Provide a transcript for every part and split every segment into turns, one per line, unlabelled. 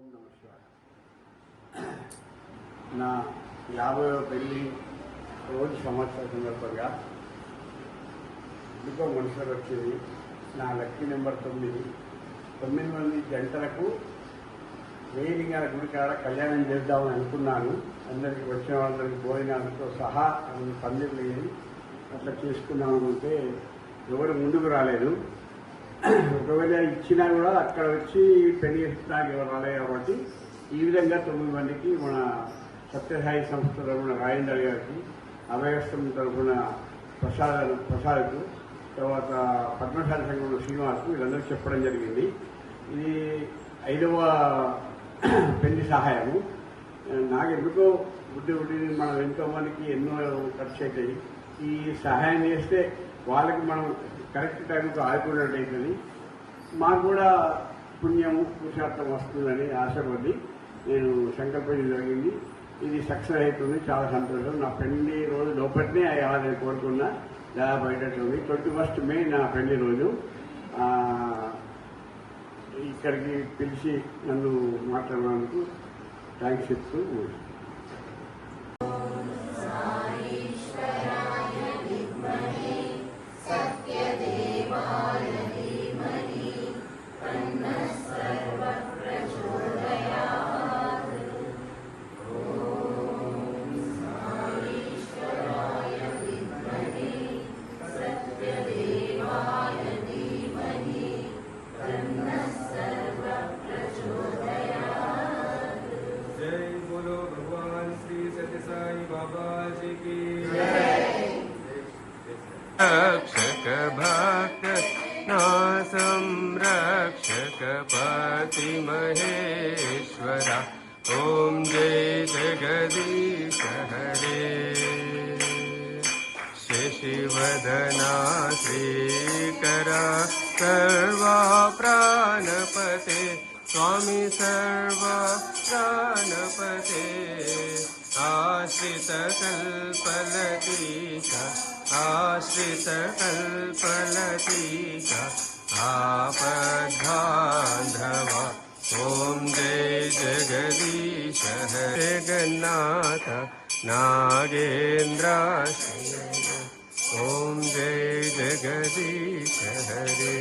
ఓం నమ శివాయ. నా యాభైవ పెళ్ళి రోజు సంవత్సర సందర్భంగా ఎందుకో మనుషులు వచ్చింది. నా లక్కీ నెంబర్ తొమ్మిది. తొమ్మిది మంది జంటలకు వేలింగాల గుడి కాడ కళ్యాణం చేద్దామని అనుకున్నాను. అందరికీ వచ్చిన వాళ్ళకి భోజనాలతో సహా అన్ని పందిరు అట్లా చేసుకున్నామంటే ఎవరు ముందుకు రాలేదు. ఒకవేళ ఇచ్చినా కూడా అక్కడ వచ్చి పెళ్ళి చేసుకోవడానికి ఎవరు రాలేదు కాబట్టి ఈ విధంగా తొమ్మిది మందికి మన సత్యసాయి సంస్థ తరఫున రాజేందర్ గారికి అభయస్థం తరఫున ప్రసాద్ ప్రసాద్కు తర్వాత పద్మశాలి సంఘంలో శ్రీనివాస్కు వీళ్ళందరూ చెప్పడం జరిగింది. ఇది ఐదవ పెళ్ళి సహాయము. నాకు ఎందుకో బుద్ధి బుద్ధి మనం ఎంతో మందికి ఎన్నో ఖర్చు అవుతాయి ఈ సహాయం చేస్తే వాళ్ళకి మనం కరెక్ట్ టైంకు ఆదుకున్నట్టు మాకు కూడా పుణ్యము పురుషార్థం వస్తుందని ఆశపడి నేను సంకల్పం జరిగింది. ఇది సక్సెస్ అవుతుంది. చాలా సంతోషం. నా పెళ్ళి రోజు లోపలనే అయ్యాలని కోరుకున్నా. దాదాపు అయ్యేటట్టుంది. ట్వంటీ ఫస్ట్ మే నా పెళ్ళి రోజు. ఇక్కడికి పిలిచి నన్ను మాట్లాడడానికి థ్యాంక్స్ చెప్తూ
रक्षक पति महेश्वरा ॐ जय जगदीश हरे शशिवदना श्रीकरा सर्वा प्राणपते स्वामी सर्वा प्राणपते आश्रितकल्पलतीश आश्रितकल्पलतीश आपद्धान्धवा ॐ जय जगदीश। जगन्नाथ नागेन्द्राश्रय ॐ जय जगदीश हरे।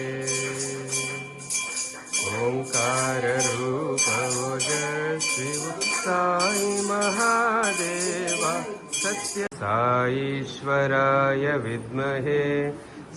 ओङ्काररूपवजशिव साई महादेव। सत्य। साईश्वराय विद्महे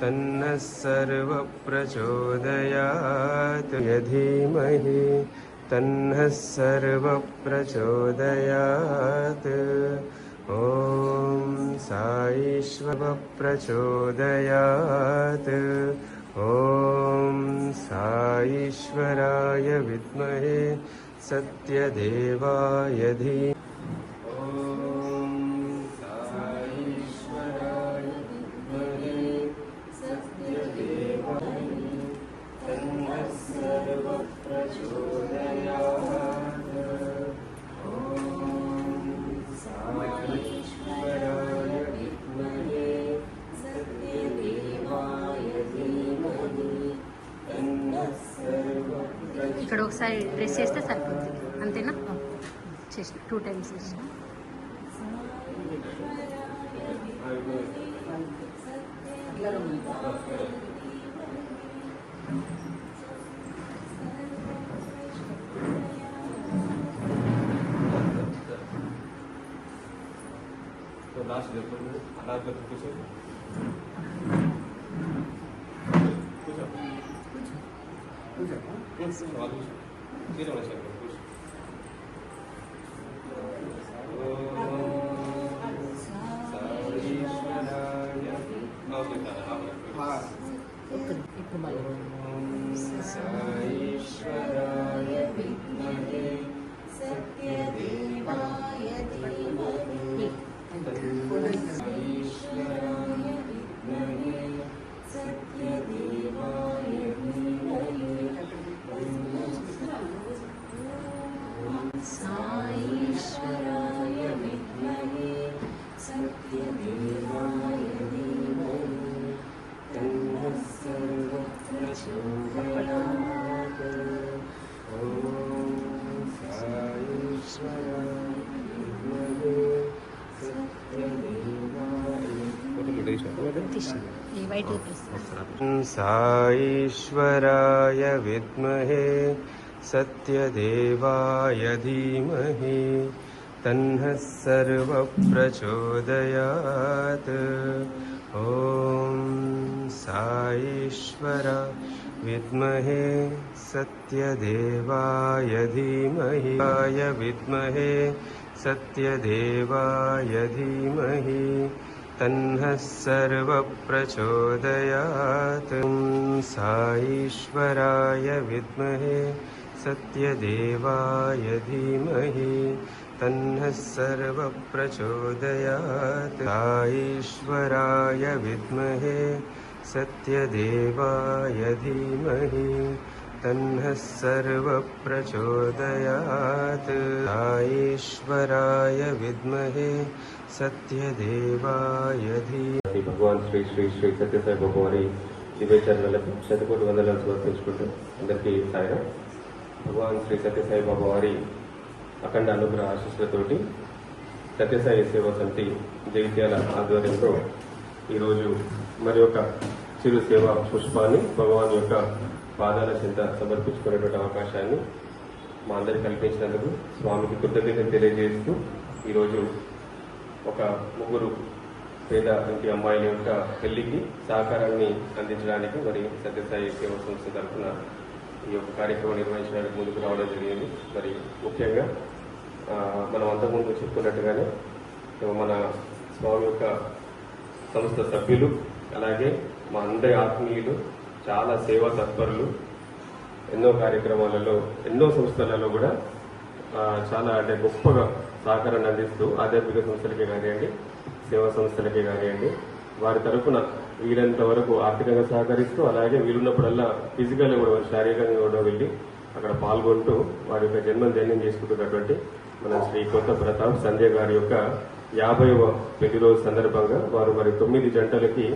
तन्नः सर्वप्रचोदयात्। यधीमहि तन्नः सर्वप्रचोदयात्। ॐ साईश्वरप्रचोदयात्। ॐ साईश्वराय विद्महे सत्यदेवाय धी
ఒకసారి డ్రెస్ చేస్తే సరిపోతుంది. అంతేనా? చేసిన టూ టైమ్స్ చేసిన.
అలా కూర్చో. కూర్చో. కూర్చో. సీట్లో వచ్చారు కూర్చో ఓం సారీశ్వరాయ సారీశ్వరాయ साईश्वराय विद्महे सत्यदेवाय धीमहि तन्नः सर्वप्रचोदयात्। ॐ साईश्वरा विद्महे सत्यदेवाय धीमहि। विद्महे सत्यदेवाय धीमहि। तन्नः सर्वप्रचोदयात्। साईश्वराय विद्महे सत्यदेवाय धीमहि। तन्नः सर्वप्रचोदयात्। साईश्वराय विद्महे सत्यदेवाय धीमहि। तन्नः सर्वप्रचोदयात्। साईश्वराय विद्महे సత్యదేవాయ శ్రీ
భగవాన్ శ్రీ శ్రీ శ్రీ సత్యసాయి బాబు వారి దివ్యచరణలకు శతకోటి వందలను సమర్పించుకుంటూ అందరికీ సాయం భగవాన్ శ్రీ సత్యసాయి బాబా వారి అఖండ అనుగ్రహ ఆశీస్సులతోటి సత్యసాయి సేవా సమితి జగిత్యాల ఆధ్వర్యంలో ఈరోజు మరి ఒక చిరు సేవ పుష్పాన్ని భగవాన్ యొక్క పాదాల చింత సమర్పించుకునేటువంటి అవకాశాన్ని మా అందరికి కల్పించినందుకు స్వామికి కృతజ్ఞతలు తెలియజేస్తూ ఈరోజు ఒక ముగ్గురు పేద ఇంటి అమ్మాయిల యొక్క పెళ్ళికి సహకారాన్ని అందించడానికి మరి సత్యసాయి సేవా సంస్థ తరఫున ఈ యొక్క కార్యక్రమం నిర్వహించడానికి ముందుకు రావడం జరిగింది. మరి ముఖ్యంగా మనం అంతకుముందు చెప్పుకున్నట్టుగానే మన స్వామి యొక్క సంస్థ సభ్యులు అలాగే మా అందరి ఆత్మీయులు చాలా సేవా తత్పరులు ఎన్నో కార్యక్రమాలలో ఎన్నో సంస్థలలో కూడా చాలా అంటే గొప్పగా సహకారాన్ని అందిస్తూ ఆధ్యాత్మిక సంస్థలకే కానివ్వండి సేవా సంస్థలకే కానివ్వండి వారి తరఫున వీలైనంత వరకు ఆర్థికంగా సహకరిస్తూ అలాగే వీలున్నప్పుడల్లా ఫిజికల్గా కూడా వారు శారీరకంగా కూడా వెళ్ళి అక్కడ పాల్గొంటూ వారి యొక్క జన్మం ధన్యం చేసుకుంటున్నటువంటి మన శ్రీ కొత్త ప్రతాప్ సంజయ్ గారి యొక్క యాభైవ పెళ్ళి రోజు సందర్భంగా వారు మరి తొమ్మిది జంటలకి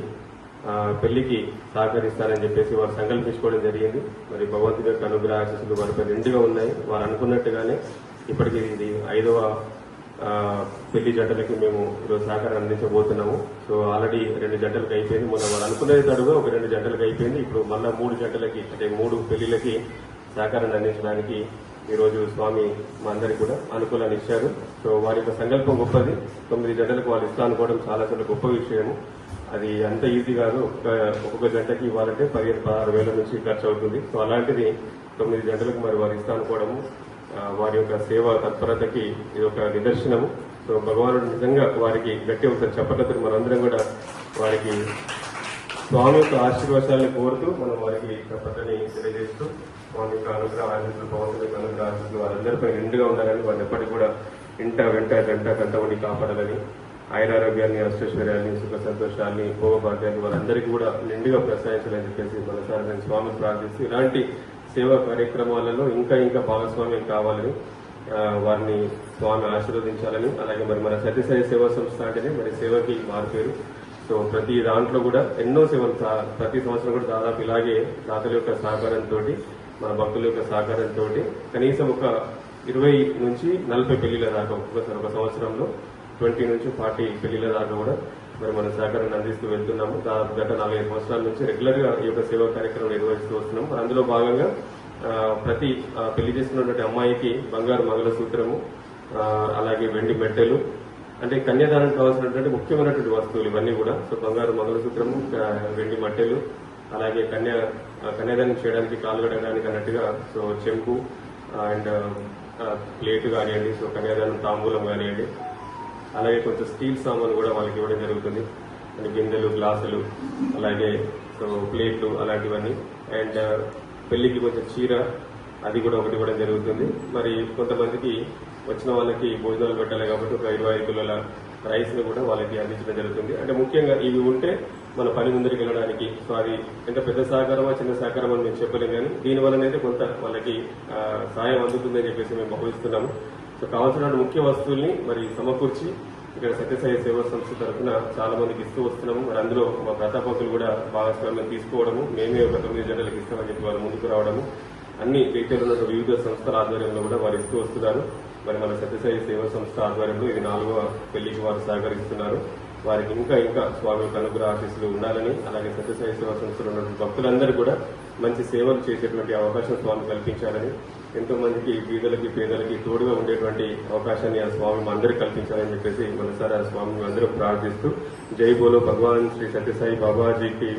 పెళ్ళికి సహకరిస్తారని చెప్పేసి వారు సంకల్పించుకోవడం జరిగింది. మరి భగవంతుడి యొక్క అనుగ్రహ ఆశీస్సులు వారిపై రెండుగా ఉన్నాయి. వారు అనుకున్నట్టుగానే ఇప్పటికీ ఇది ఐదవ పెళ్ళి జంటలకి మేము ఈరోజు సహకారం అందించబోతున్నాము. సో ఆల్రెడీ రెండు జంటలకు అయిపోయింది. మొన్న వాళ్ళు అనుకునేది తడుగా ఒక రెండు జంటలకు అయిపోయింది. ఇప్పుడు మళ్ళా మూడు జంటలకి అంటే మూడు పెళ్ళిలకి సహకారాన్ని అందించడానికి ఈరోజు స్వామి మా అందరికి కూడా అనుకూలాన్ని ఇచ్చారు. సో వారి యొక్క సంకల్పం గొప్పది. తొమ్మిది జంటలకు వాళ్ళు ఇస్తా అనుకోవడం చాలా చాలా గొప్ప విషయము. అది అంత ఈజీ కాదు. ఒక ఒక్కొక్క జంటకి ఇవ్వాలంటే పదిహేను పదహారు వేల నుంచి ఖర్చు అవుతుంది. సో అలాంటిది తొమ్మిది జంటలకు మరి వారు ఇస్తా అనుకోవడము వారి యొక్క సేవ తత్పరతకి ఇది ఒక నిదర్శనము. సో భగవానుడు నిజంగా వారికి గట్టి ఒకసారి చెప్పట్లేదు మనందరం కూడా వారికి స్వామి యొక్క ఆశీర్వాదాలను కోరుతూ మనం వారికి చెప్పటని తెలియజేస్తూ వారి యొక్క అనుగ్రహ ఆశీస్సులు భగవంతుడి యొక్క అనుగ్రహ ఆశీస్సులు వారందరిపై నిండుగా ఉండాలని వారిని ఎప్పటికీ కూడా ఇంట వెంట గంట కంటబడి కాపాడాలని ఆయురారోగ్యాన్ని అష్టైశ్వర్యాన్ని సుఖ సంతోషాన్ని భోగభాగ్యాన్ని వారందరికీ కూడా నిండుగా ప్రసాదించాలని చెప్పేసి మనసారి నేను స్వామిని ప్రార్థిస్తూ ఇలాంటి సేవా కార్యక్రమాలలో ఇంకా ఇంకా భాగస్వామ్యం కావాలని వారిని స్వామి ఆశీర్వదించాలని అలాగే మరి మన సత్యసాయి సేవా సంస్థ అంటేనే మరి సేవకి మారిపోయారు సో ప్రతి దాంట్లో కూడా ఎన్నో సేవలు ప్రతి సంవత్సరం కూడా దాదాపు ఇలాగే దాతల యొక్క సహకారంతో మన భక్తుల యొక్క సహకారంతో కనీసం ఒక ఇరవై నుంచి నలభై పెళ్ళిల దాకా ఒక్కొక్కసారి ఒక సంవత్సరంలో ట్వంటీ నుంచి ఫార్టీ పెళ్ళిల దాకా కూడా మరి మన సహకారాన్ని అందిస్తూ వెళ్తున్నాము. దాదాపు గత నాలుగైదు సంవత్సరాల నుంచి రెగ్యులర్గా ఈ యొక్క సేవా కార్యక్రమం నిర్వహిస్తూ వస్తున్నాము. మరి అందులో భాగంగా ప్రతి ఆ, పెళ్ళి చేసుకున్నటువంటి అమ్మాయికి బంగారు మంగళసూత్రము సూత్రము అలాగే వెండి మెట్టెలు అంటే కన్యాదానం కావాల్సినటువంటి ముఖ్యమైనటువంటి వస్తువులు ఇవన్నీ కూడా. సో బంగారు మంగళసూత్రము వెండి మట్టెలు అలాగే కన్యా కన్యాదానం చేయడానికి కాలుగడడానికి అన్నట్టుగా సో చెంపు అండ్ ప్లేట్ కానివ్వండి సో కన్యాదానం తాంబూలం కానివ్వండి అలాగే కొంచెం స్టీల్ సామాన్ కూడా వాళ్ళకి ఇవ్వడం జరుగుతుంది. అంటే బిందెలు గ్లాసులు అలాగే సో ప్లేట్లు అలాంటివన్నీ. అండ్ పెళ్ళికి కొంచెం చీర అది కూడా ఒకటి ఇవ్వడం జరుగుతుంది. మరి కొంతమందికి వచ్చిన వాళ్ళకి భోజనాలు పెట్టాలి కాబట్టి ఒక ఇరవై ఐదు కిలోల రైస్ను కూడా వాళ్ళకి అందించడం జరుగుతుంది. అంటే ముఖ్యంగా ఇవి ఉంటే మన పని ముందరికి వెళ్ళడానికి సో అది ఎంత పెద్ద సహకారమా చిన్న సహకారం అని మేము చెప్పలేం కానీ దీని వలనైతే కొంత వాళ్ళకి సాయం అందుతుందని చెప్పేసి మేము భావిస్తున్నాము సో కావాల్సిన ముఖ్య వస్తువుల్ని మరి సమకూర్చి ఇక్కడ సత్యసాయి సేవా సంస్థ తరఫున చాలా మందికి ఇస్తూ వస్తున్నాము. మరి అందులో మా ప్రతాపకులు కూడా భాగస్వామ్యం తీసుకోవడము. మేమే ఒక తొమ్మిది జంటలకు ఇస్తామని చెప్పి వారు ముందుకు రావడము. అన్ని రీతిలో ఉన్న వివిధ సంస్థల ఆధ్వర్యంలో కూడా వారు ఇస్తూ వస్తున్నారు. మరి మన సత్యసాయి సేవా సంస్థ ఆధ్వర్యంలో ఇది నాలుగవ పెళ్ళికి వారు సహకరిస్తున్నారు. వారికి ఇంకా ఇంకా స్వామి యొక్క అనుగ్రహ ఆశీస్సులు ఉండాలని అలాగే సత్యసాయి సేవా సంస్థలో ఉన్నటువంటి భక్తులందరూ కూడా మంచి సేవలు చేసేటువంటి అవకాశం స్వామి కల్పించాలని ఎంతో మందికి బీదలకి పేదలకి తోడుగా ఉండేటువంటి అవకాశాన్ని ఆ స్వామి అందరికీ కల్పించాలని చెప్పేసి మనసారి ఆ స్వామిని అందరూ ప్రార్థిస్తూ జై బోలో భగవాన్ శ్రీ సత్యసాయి బాబాజీకి.